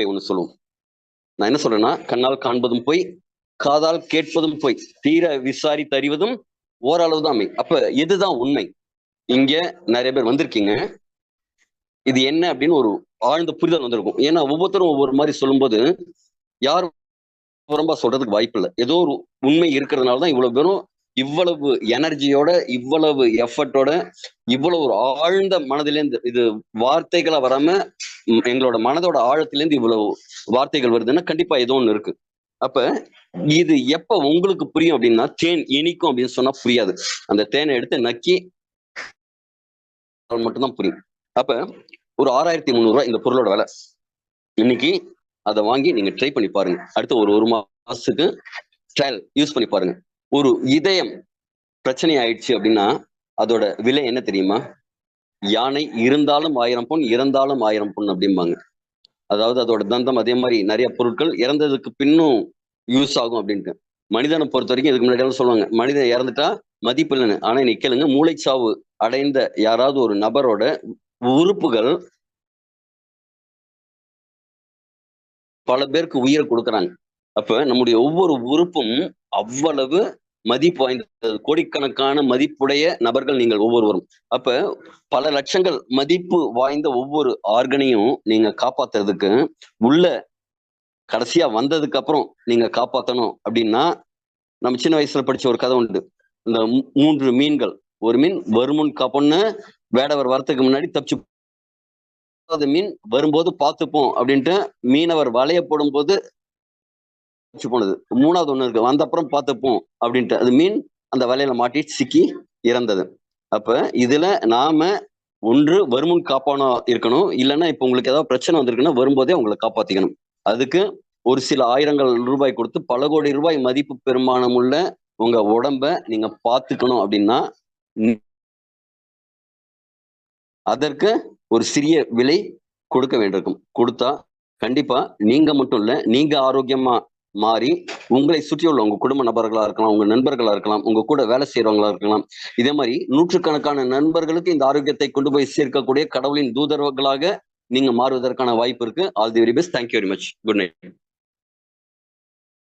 வார்த்தை ஒன்று சொல்லுவோம். நான் என்ன சொல்றேன்னா கண்ணால் காண்பதும் போய் காதால் கேட்பதும் போய் தீர விசாரி தறிவதும் ஓரளவு தான் அப்ப எதுதான் உண்மை? இங்க நிறைய பேர் வந்திருக்கீங்க. இது என்ன அப்படின்னு ஒரு ஆழ்ந்த புரிதல் வந்திருக்கும். ஏன்னா ஒவ்வொருத்தரும் ஒவ்வொரு மாதிரி சொல்லும்போது யாரும் ரொம்ப சொல்றதுக்கு வாய்ப்பு இல்லை. ஏதோ ஒரு உண்மை இருக்கிறதுனால தான் இவ்வளவு பேரும் இவ்வளவு எனர்ஜியோட இவ்வளவு எஃபர்ட்டோட இவ்வளவு ஒரு ஆழ்ந்த மனதிலேருந்து இது வார்த்தைகளா வராம எங்களோட மனதோட ஆழத்திலேருந்து இவ்வளவு வார்த்தைகள் வருதுன்னா கண்டிப்பா ஏதோ ஒண்ணு இருக்கு. அப்ப இது எப்ப உங்களுக்கு புரியும் அப்படின்னா தேன் இனிக்கும் அப்படின்னு சொன்னா புரியாது. அந்த தேனை எடுத்து நக்கி மட்டும்தான் புரியும். அப்ப ஒரு ஆறாயிரத்தி முந்நூறு ரூபாய் இந்த பொருளோட விலை. இன்னைக்கு அதை வாங்கி நீங்க ட்ரை பண்ணி பாருங்க. அடுத்த ஒரு ஒரு மாசத்துக்கு ட்ரையல் யூஸ் பண்ணி பாருங்க. ஒரு இதயம் பிரச்சனை ஆயிடுச்சு அப்படின்னா அதோட விலை என்ன தெரியுமா? யானை இருந்தாலும் ஆயிரம் பொன் இறந்தாலும் ஆயிரம் பொன் அப்படிம்பாங்க. அதாவது அதோட தந்தம் அதே மாதிரி நிறைய பொருட்கள் இறந்ததுக்கு பின்னும் யூஸ் ஆகும் அப்படின்ட்டு. மனிதனை பொறுத்த வரைக்கும் இதுக்கு முன்னாடி சொல்லுவாங்க மனிதன் இறந்துட்டா மதிப்பு இல்லைன்னு ஆனா இன்னைக்கு கேளுங்க மூளைச்சாவு அடைந்த யாராவது ஒரு நபரோட உறுப்புகள் பல பேருக்கு உயிரை கொடுக்குறாங்க. அப்ப நம்முடைய ஒவ்வொரு உறுப்பும் அவ்வளவு மதிப்பு வாய்ந்தது கோடிக்கணக்கான மதிப்புடைய நபர்கள் நீங்கள் ஒவ்வொருவரும். அப்ப பல லட்சங்கள் மதிப்பு வாய்ந்த ஒவ்வொரு ஆர்கனையும் நீங்க காப்பாத்துறதுக்கு உள்ள கடைசியா வந்ததுக்கு அப்புறம் நீங்க காப்பாத்தணும் அப்படின்னா நம்ம சின்ன வயசுல படிச்ச ஒரு கதை உண்டு. இந்த மூன்று மீன்கள். ஒரு மீன் வருமுன் காப்போன்னு வேடவர் வரத்துக்கு முன்னாடி தப்பிச்சு மீன் வரும்போது பார்த்துப்போம் அப்படின்ட்டு மீனவர் வலைய போடும்போது தப்பிச்சு போனது. மூணாவது ஒன்று இருக்கு. வந்த அப்புறம் பார்த்துப்போம் அப்படின்ட்டு. அது மீன் அந்த வலையில மாட்டி சிக்கி இறந்தது. அப்ப இதுல நாம ஒன்று வருமுன் காப்பானா இருக்கணும். இல்லைன்னா இப்ப உங்களுக்கு ஏதாவது பிரச்சனை வந்திருக்குன்னா வரும்போதே உங்களை காப்பாத்திக்கணும். அதுக்கு ஒரு சில ஆயிரங்கள் ரூபாய் கொடுத்து பல கோடி ரூபாய் மதிப்பு பெருமானம் உள்ள உங்க உடம்ப நீங்க பாத்துக்கணும் அப்படின்னா அதற்கு ஒரு சிறிய விலை கொடுக்க வேண்டியிருக்கும். கொடுத்தா கண்டிப்பா நீங்க மட்டும் இல்ல நீங்க ஆரோக்கியமா மாறி உங்களை சுற்றியுள்ள உங்க குடும்ப நபர்களா இருக்கலாம் உங்க நண்பர்களா இருக்கலாம் உங்க கூட வேலை செய்யறவங்களா இருக்கலாம். இதே மாதிரி நூற்றுக்கணக்கான நண்பர்களுக்கு இந்த ஆரோக்கியத்தை கொண்டு போய் சேர்க்கக்கூடிய கடவுளின் தூதர்களாக நீங்க மாறுவதற்கான வாய்ப்பு இருக்கு. All the very best thank you very much good night